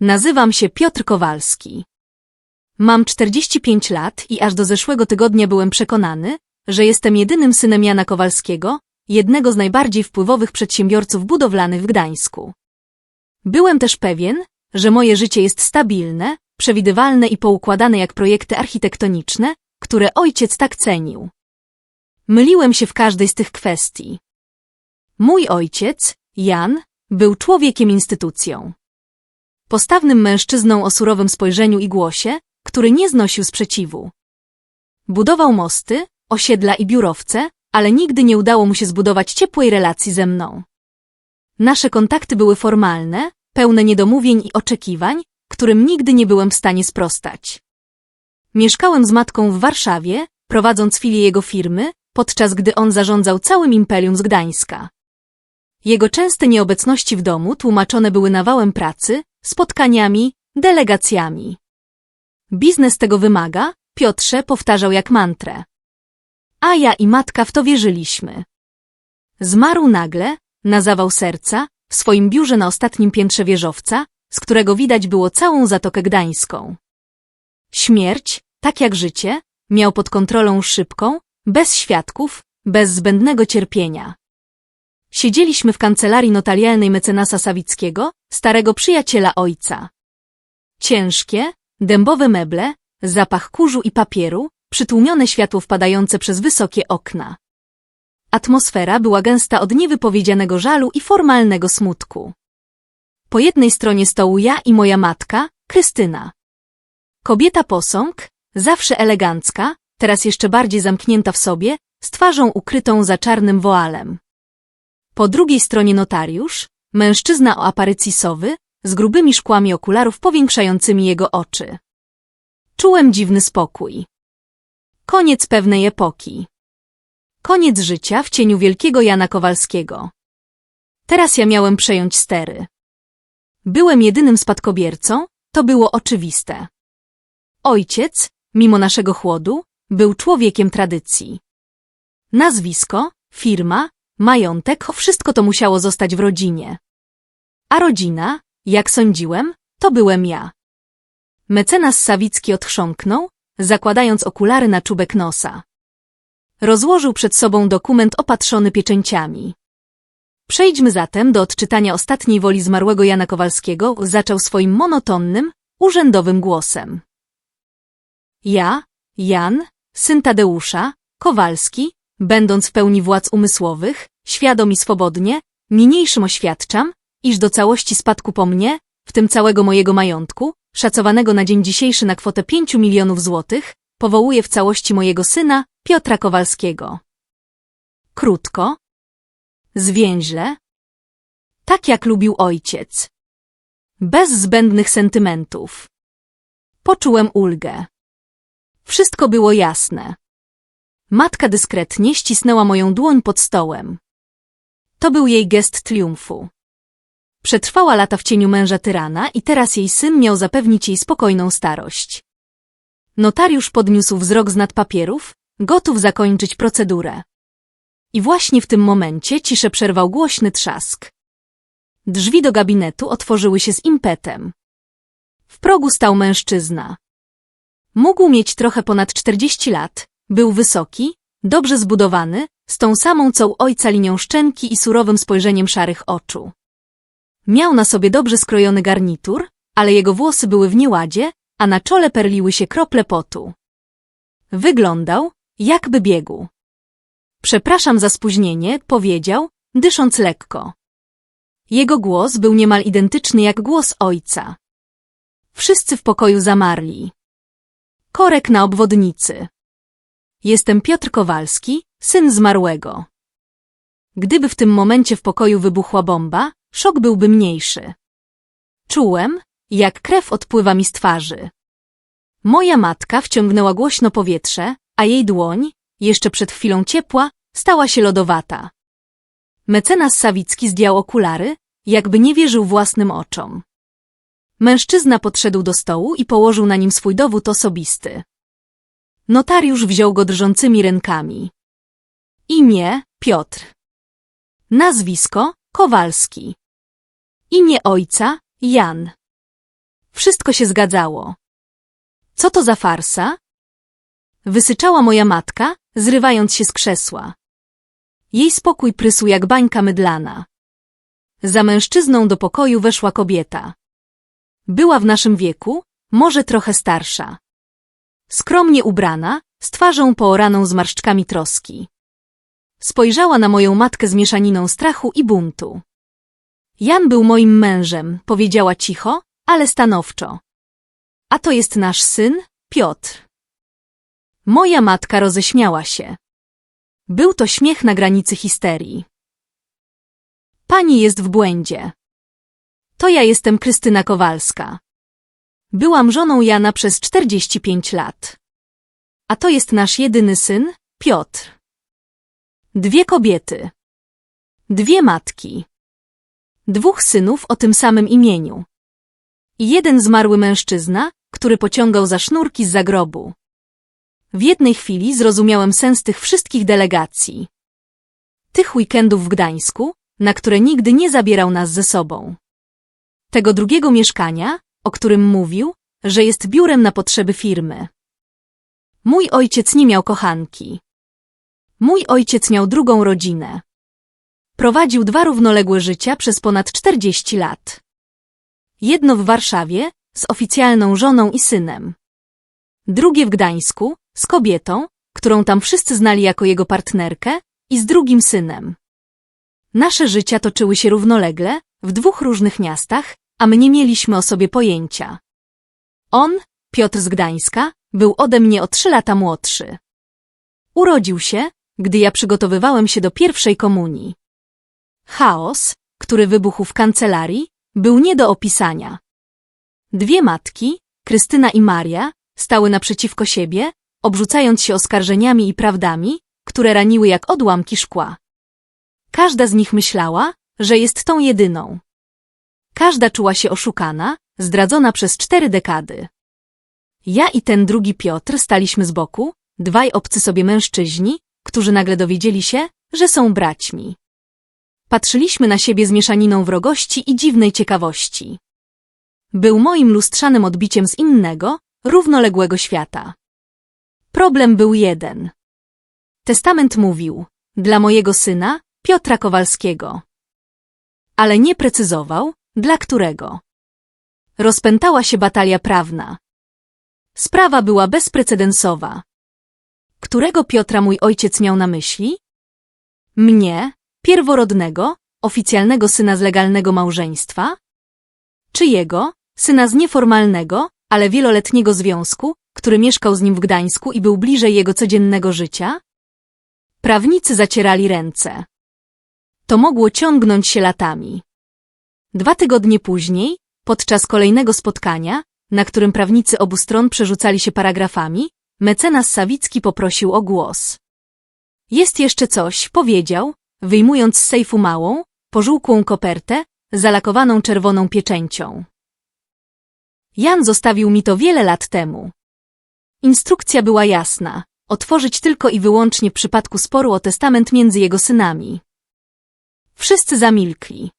Nazywam się Piotr Kowalski. Mam 45 lat i aż do zeszłego tygodnia byłem przekonany, że jestem jedynym synem Jana Kowalskiego, jednego z najbardziej wpływowych przedsiębiorców budowlanych w Gdańsku. Byłem też pewien, że moje życie jest stabilne, przewidywalne i poukładane jak projekty architektoniczne, które ojciec tak cenił. Myliłem się w każdej z tych kwestii. Mój ojciec, Jan, był człowiekiem instytucją. Postawnym mężczyzną o surowym spojrzeniu i głosie, który nie znosił sprzeciwu. Budował mosty, osiedla i biurowce, ale nigdy nie udało mu się zbudować ciepłej relacji ze mną. Nasze kontakty były formalne, pełne niedomówień i oczekiwań, którym nigdy nie byłem w stanie sprostać. Mieszkałem z matką w Warszawie, prowadząc filię jego firmy, podczas gdy on zarządzał całym imperium z Gdańska. Jego częste nieobecności w domu tłumaczone były nawałem pracy, spotkaniami, delegacjami. Biznes tego wymaga, Piotrze powtarzał jak mantrę. A ja i matka w to wierzyliśmy. Zmarł nagle, na zawał serca, w swoim biurze na ostatnim piętrze wieżowca, z którego widać było całą Zatokę Gdańską. Śmierć, tak jak życie, miał pod kontrolą szybką, bez świadków, bez zbędnego cierpienia. Siedzieliśmy w kancelarii notarialnej mecenasa Sawickiego, starego przyjaciela ojca. Ciężkie, dębowe meble, zapach kurzu i papieru, przytłumione światło wpadające przez wysokie okna. Atmosfera była gęsta od niewypowiedzianego żalu i formalnego smutku. Po jednej stronie stołu ja i moja matka, Krystyna. Kobieta posąg, zawsze elegancka, teraz jeszcze bardziej zamknięta w sobie, z twarzą ukrytą za czarnym woalem. Po drugiej stronie notariusz, mężczyzna o aparycji sowy, z grubymi szkłami okularów powiększającymi jego oczy. Czułem dziwny spokój. Koniec pewnej epoki. Koniec życia w cieniu wielkiego Jana Kowalskiego. Teraz ja miałem przejąć stery. Byłem jedynym spadkobiercą, to było oczywiste. Ojciec, mimo naszego chłodu, był człowiekiem tradycji. Nazwisko, firma, majątek, wszystko to musiało zostać w rodzinie. A rodzina, jak sądziłem, to byłem ja. Mecenas Sawicki odchrząknął, zakładając okulary na czubek nosa. Rozłożył przed sobą dokument opatrzony pieczęciami. Przejdźmy zatem do odczytania ostatniej woli zmarłego Jana Kowalskiego, zaczął swoim monotonnym, urzędowym głosem. Ja, Jan, syn Tadeusza, Kowalski, będąc w pełni władz umysłowych, świadom i swobodnie, niniejszym oświadczam, iż do całości spadku po mnie, w tym całego mojego majątku, szacowanego na dzień dzisiejszy na kwotę 5 milionów złotych, powołuję w całości mojego syna, Piotra Kowalskiego. Krótko, zwięźle, tak jak lubił ojciec. Bez zbędnych sentymentów. Poczułem ulgę. Wszystko było jasne. Matka dyskretnie ścisnęła moją dłoń pod stołem. To był jej gest triumfu. Przetrwała lata w cieniu męża tyrana i teraz jej syn miał zapewnić jej spokojną starość. Notariusz podniósł wzrok z nad papierów, gotów zakończyć procedurę. I właśnie w tym momencie ciszę przerwał głośny trzask. Drzwi do gabinetu otworzyły się z impetem. W progu stał mężczyzna. Mógł mieć trochę ponad 40 lat, był wysoki, dobrze zbudowany, z tą samą co u ojca linią szczęki i surowym spojrzeniem szarych oczu. Miał na sobie dobrze skrojony garnitur, ale jego włosy były w nieładzie, a na czole perliły się krople potu. Wyglądał, jakby biegł. Przepraszam za spóźnienie, powiedział, dysząc lekko. Jego głos był niemal identyczny jak głos ojca. Wszyscy w pokoju zamarli. Korek na obwodnicy. Jestem Piotr Kowalski, syn zmarłego. Gdyby w tym momencie w pokoju wybuchła bomba, szok byłby mniejszy. Czułem, jak krew odpływa mi z twarzy. Moja matka wciągnęła głośno powietrze, a jej dłoń, jeszcze przed chwilą ciepła, stała się lodowata. Mecenas Sawicki zdjął okulary, jakby nie wierzył własnym oczom. Mężczyzna podszedł do stołu i położył na nim swój dowód osobisty. Notariusz wziął go drżącymi rękami. Imię Piotr. Nazwisko Kowalski. Imię ojca Jan. Wszystko się zgadzało. Co to za farsa? Wysyczała moja matka, zrywając się z krzesła. Jej spokój prysł jak bańka mydlana. Za mężczyzną do pokoju weszła kobieta. Była w naszym wieku, może trochę starsza. Skromnie ubrana, z twarzą pooraną zmarszczkami troski. Spojrzała na moją matkę z mieszaniną strachu i buntu. Jan był moim mężem, powiedziała cicho, ale stanowczo. A to jest nasz syn, Piotr. Moja matka roześmiała się. Był to śmiech na granicy histerii. Pani jest w błędzie. To ja jestem Krystyna Kowalska. Byłam żoną Jana przez 45 lat. A to jest nasz jedyny syn, Piotr. Dwie kobiety. Dwie matki. Dwóch synów o tym samym imieniu. I jeden zmarły mężczyzna, który pociągał za sznurki z zagrobu. W jednej chwili zrozumiałem sens tych wszystkich delegacji. Tych weekendów w Gdańsku, na które nigdy nie zabierał nas ze sobą. Tego drugiego mieszkania, o którym mówił, że jest biurem na potrzeby firmy. Mój ojciec nie miał kochanki. Mój ojciec miał drugą rodzinę. Prowadził dwa równoległe życia przez ponad 40 lat. Jedno w Warszawie, z oficjalną żoną i synem. Drugie w Gdańsku, z kobietą, którą tam wszyscy znali jako jego partnerkę, i z drugim synem. Nasze życia toczyły się równolegle, w dwóch różnych miastach, a my nie mieliśmy o sobie pojęcia. On, Piotr z Gdańska, był ode mnie o trzy lata młodszy. Urodził się, gdy ja przygotowywałem się do pierwszej komunii. Chaos, który wybuchł w kancelarii, był nie do opisania. Dwie matki, Krystyna i Maria, stały naprzeciwko siebie, obrzucając się oskarżeniami i prawdami, które raniły jak odłamki szkła. Każda z nich myślała, że jest tą jedyną. Każda czuła się oszukana, zdradzona przez cztery dekady. Ja i ten drugi Piotr staliśmy z boku, dwaj obcy sobie mężczyźni, którzy nagle dowiedzieli się, że są braćmi. Patrzyliśmy na siebie z mieszaniną wrogości i dziwnej ciekawości. Był moim lustrzanym odbiciem z innego, równoległego świata. Problem był jeden. Testament mówił, dla mojego syna, Piotra Kowalskiego. Ale nie precyzował, dla którego. Rozpętała się batalia prawna. Sprawa była bezprecedensowa. Którego Piotra mój ojciec miał na myśli? Mnie, pierworodnego, oficjalnego syna z legalnego małżeństwa? Czy jego, syna z nieformalnego, ale wieloletniego związku, który mieszkał z nim w Gdańsku i był bliżej jego codziennego życia? Prawnicy zacierali ręce. To mogło ciągnąć się latami. Dwa tygodnie później, podczas kolejnego spotkania, na którym prawnicy obu stron przerzucali się paragrafami, mecenas Sawicki poprosił o głos. Jest jeszcze coś, powiedział, wyjmując z sejfu małą, pożółkłą kopertę, zalakowaną czerwoną pieczęcią. Jan zostawił mi to wiele lat temu. Instrukcja była jasna, otworzyć tylko i wyłącznie w przypadku sporu o testament między jego synami. Wszyscy zamilkli.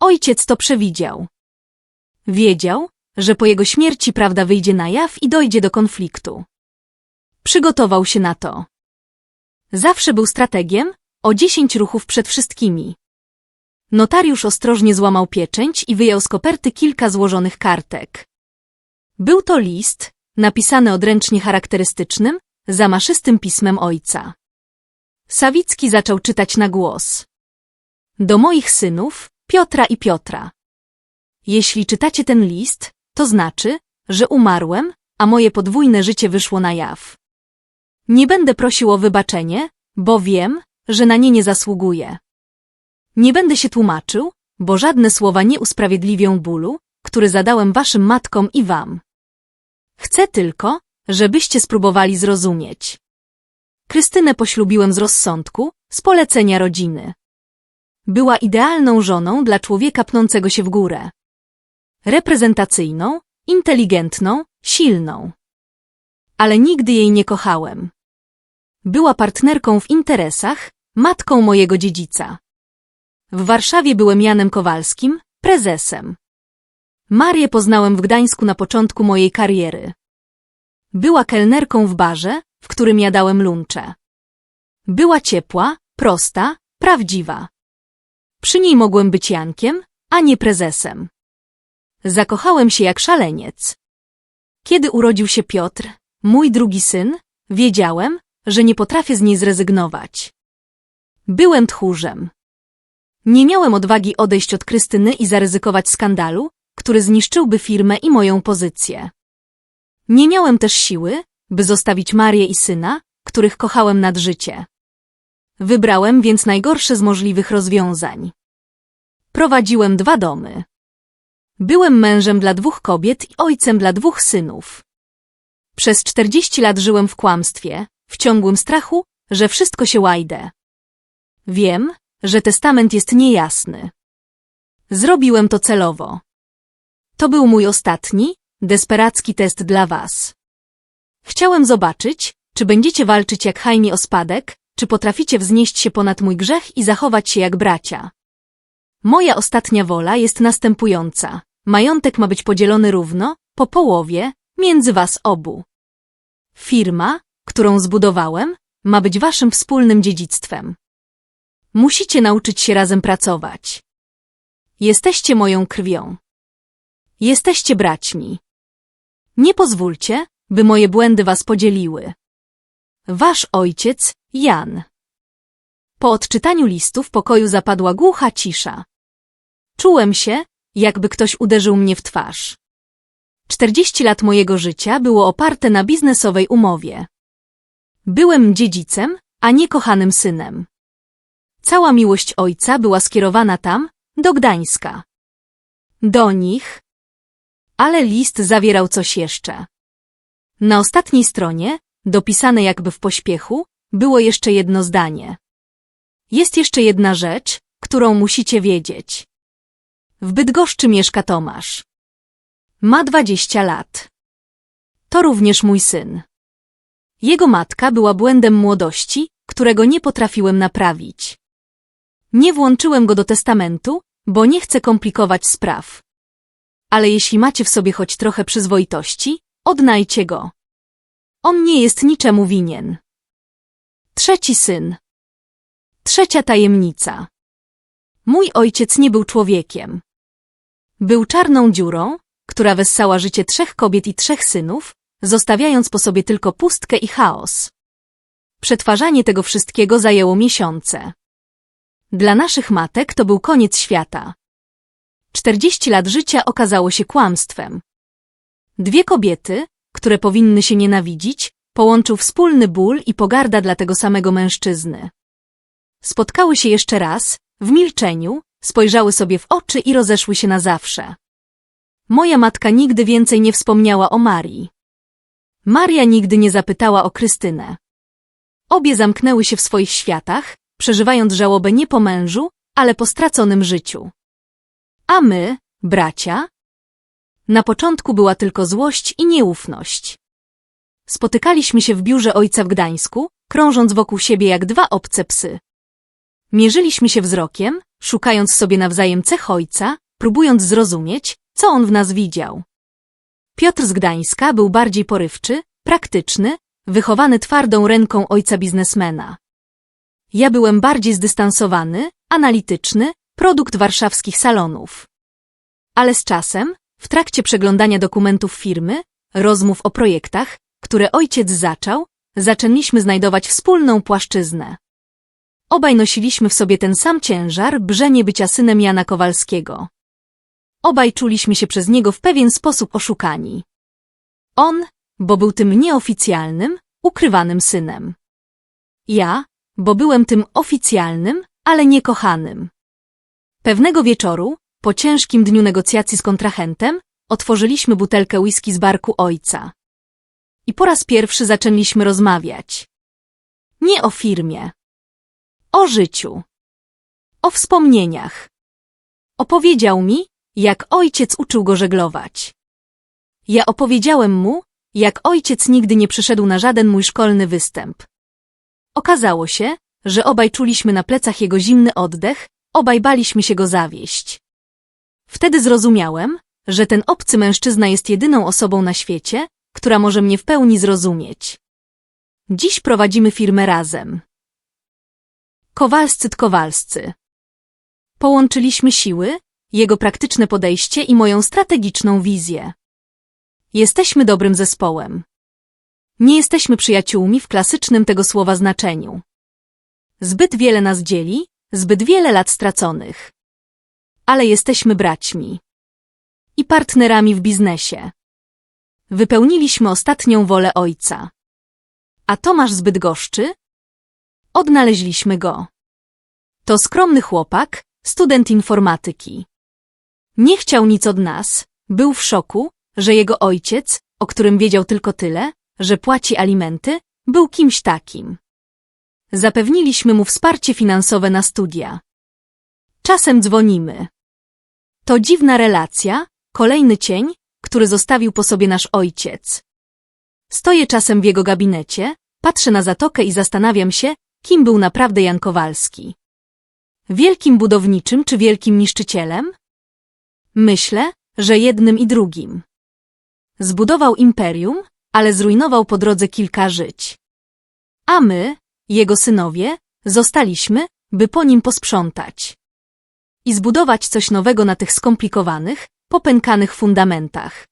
Ojciec to przewidział. Wiedział, że po jego śmierci prawda wyjdzie na jaw i dojdzie do konfliktu. Przygotował się na to. Zawsze był strategiem, o dziesięć ruchów przed wszystkimi. Notariusz ostrożnie złamał pieczęć i wyjął z koperty kilka złożonych kartek. Był to list, napisany odręcznie charakterystycznym, zamaszystym pismem ojca. Sawicki zaczął czytać na głos. Do moich synów, Piotra i Piotra. Jeśli czytacie ten list, to znaczy, że umarłem, a moje podwójne życie wyszło na jaw. Nie będę prosił o wybaczenie, bo wiem, że na nie nie zasługuję. Nie będę się tłumaczył, bo żadne słowa nie usprawiedliwią bólu, który zadałem waszym matkom i wam. Chcę tylko, żebyście spróbowali zrozumieć. Krystynę poślubiłem z rozsądku, z polecenia rodziny. Była idealną żoną dla człowieka pnącego się w górę. Reprezentacyjną, inteligentną, silną. Ale nigdy jej nie kochałem. Była partnerką w interesach, matką mojego dziedzica. W Warszawie byłem Janem Kowalskim, prezesem. Marię poznałem w Gdańsku na początku mojej kariery. Była kelnerką w barze, w którym jadałem luncze. Była ciepła, prosta, prawdziwa. Przy niej mogłem być Jankiem, a nie prezesem. Zakochałem się jak szaleniec. Kiedy urodził się Piotr, mój drugi syn, wiedziałem, że nie potrafię z niej zrezygnować. Byłem tchórzem. Nie miałem odwagi odejść od Krystyny i zaryzykować skandalu, który zniszczyłby firmę i moją pozycję. Nie miałem też siły, by zostawić Marię i syna, których kochałem nad życie. Wybrałem więc najgorsze z możliwych rozwiązań. Prowadziłem dwa domy. Byłem mężem dla dwóch kobiet i ojcem dla dwóch synów. Przez czterdzieści lat żyłem w kłamstwie, w ciągłym strachu, że wszystko się łajdę. Wiem, że testament jest niejasny. Zrobiłem to celowo. To był mój ostatni, desperacki test dla was. Chciałem zobaczyć, czy będziecie walczyć jak hajni o spadek, czy potraficie wznieść się ponad mój grzech i zachować się jak bracia. Moja ostatnia wola jest następująca. Majątek ma być podzielony równo, po połowie, między was obu. Firma, którą zbudowałem, ma być waszym wspólnym dziedzictwem. Musicie nauczyć się razem pracować. Jesteście moją krwią. Jesteście braćmi. Nie pozwólcie, by moje błędy was podzieliły. Wasz ojciec, Jan. Po odczytaniu listu w pokoju zapadła głucha cisza. Czułem się, jakby ktoś uderzył mnie w twarz. Czterdzieści lat mojego życia było oparte na biznesowej umowie. Byłem dziedzicem, a nie kochanym synem. Cała miłość ojca była skierowana tam, do Gdańska. Do nich. Ale list zawierał coś jeszcze. Na ostatniej stronie, dopisane jakby w pośpiechu, było jeszcze jedno zdanie. Jest jeszcze jedna rzecz, którą musicie wiedzieć. W Bydgoszczy mieszka Tomasz. Ma dwadzieścia lat. To również mój syn. Jego matka była błędem młodości, którego nie potrafiłem naprawić. Nie włączyłem go do testamentu, bo nie chcę komplikować spraw. Ale jeśli macie w sobie choć trochę przyzwoitości, odnajcie go. On nie jest niczemu winien. Trzeci syn. Trzecia tajemnica. Mój ojciec nie był człowiekiem. Był czarną dziurą, która wessała życie trzech kobiet i trzech synów, zostawiając po sobie tylko pustkę i chaos. Przetwarzanie tego wszystkiego zajęło miesiące. Dla naszych matek to był koniec świata. Czterdzieści lat życia okazało się kłamstwem. Dwie kobiety, które powinny się nienawidzić, połączył wspólny ból i pogarda dla tego samego mężczyzny. Spotkały się jeszcze raz, w milczeniu, spojrzały sobie w oczy i rozeszły się na zawsze. Moja matka nigdy więcej nie wspomniała o Marii. Maria nigdy nie zapytała o Krystynę. Obie zamknęły się w swoich światach, przeżywając żałobę nie po mężu, ale po straconym życiu. A my, bracia? Na początku była tylko złość i nieufność. Spotykaliśmy się w biurze ojca w Gdańsku, krążąc wokół siebie jak dwa obce psy. Mierzyliśmy się wzrokiem, szukając sobie nawzajem cech ojca, próbując zrozumieć, co on w nas widział. Piotr z Gdańska był bardziej porywczy, praktyczny, wychowany twardą ręką ojca biznesmena. Ja byłem bardziej zdystansowany, analityczny, produkt warszawskich salonów. Ale z czasem, w trakcie przeglądania dokumentów firmy, rozmów o projektach, które ojciec zaczął, zaczęliśmy znajdować wspólną płaszczyznę. Obaj nosiliśmy w sobie ten sam ciężar, brzenie bycia synem Jana Kowalskiego. Obaj czuliśmy się przez niego w pewien sposób oszukani. On, bo był tym nieoficjalnym, ukrywanym synem. Ja, bo byłem tym oficjalnym, ale niekochanym. Pewnego wieczoru, po ciężkim dniu negocjacji z kontrahentem, otworzyliśmy butelkę whisky z barku ojca. I po raz pierwszy zaczęliśmy rozmawiać. Nie o firmie. O życiu. O wspomnieniach. Opowiedział mi, jak ojciec uczył go żeglować. Ja opowiedziałem mu, jak ojciec nigdy nie przyszedł na żaden mój szkolny występ. Okazało się, że obaj czuliśmy na plecach jego zimny oddech, obaj baliśmy się go zawieść. Wtedy zrozumiałem, że ten obcy mężczyzna jest jedyną osobą na świecie, która może mnie w pełni zrozumieć. Dziś prowadzimy firmę razem. Kowalscy Kowalscy. Połączyliśmy siły, jego praktyczne podejście i moją strategiczną wizję. Jesteśmy dobrym zespołem. Nie jesteśmy przyjaciółmi w klasycznym tego słowa znaczeniu. Zbyt wiele nas dzieli, zbyt wiele lat straconych. Ale jesteśmy braćmi. I partnerami w biznesie. Wypełniliśmy ostatnią wolę ojca. A Tomasz zbyt goszczy? Odnaleźliśmy go. To skromny chłopak, student informatyki. Nie chciał nic od nas, był w szoku, że jego ojciec, o którym wiedział tylko tyle, że płaci alimenty, był kimś takim. Zapewniliśmy mu wsparcie finansowe na studia. Czasem dzwonimy. To dziwna relacja, kolejny cień, który zostawił po sobie nasz ojciec. Stoję czasem w jego gabinecie, patrzę na zatokę i zastanawiam się, kim był naprawdę Jan Kowalski. Wielkim budowniczym czy wielkim niszczycielem? Myślę, że jednym i drugim. Zbudował imperium, ale zrujnował po drodze kilka żyć. A my, jego synowie, zostaliśmy, by po nim posprzątać. I zbudować coś nowego na tych skomplikowanych, popękanych fundamentach.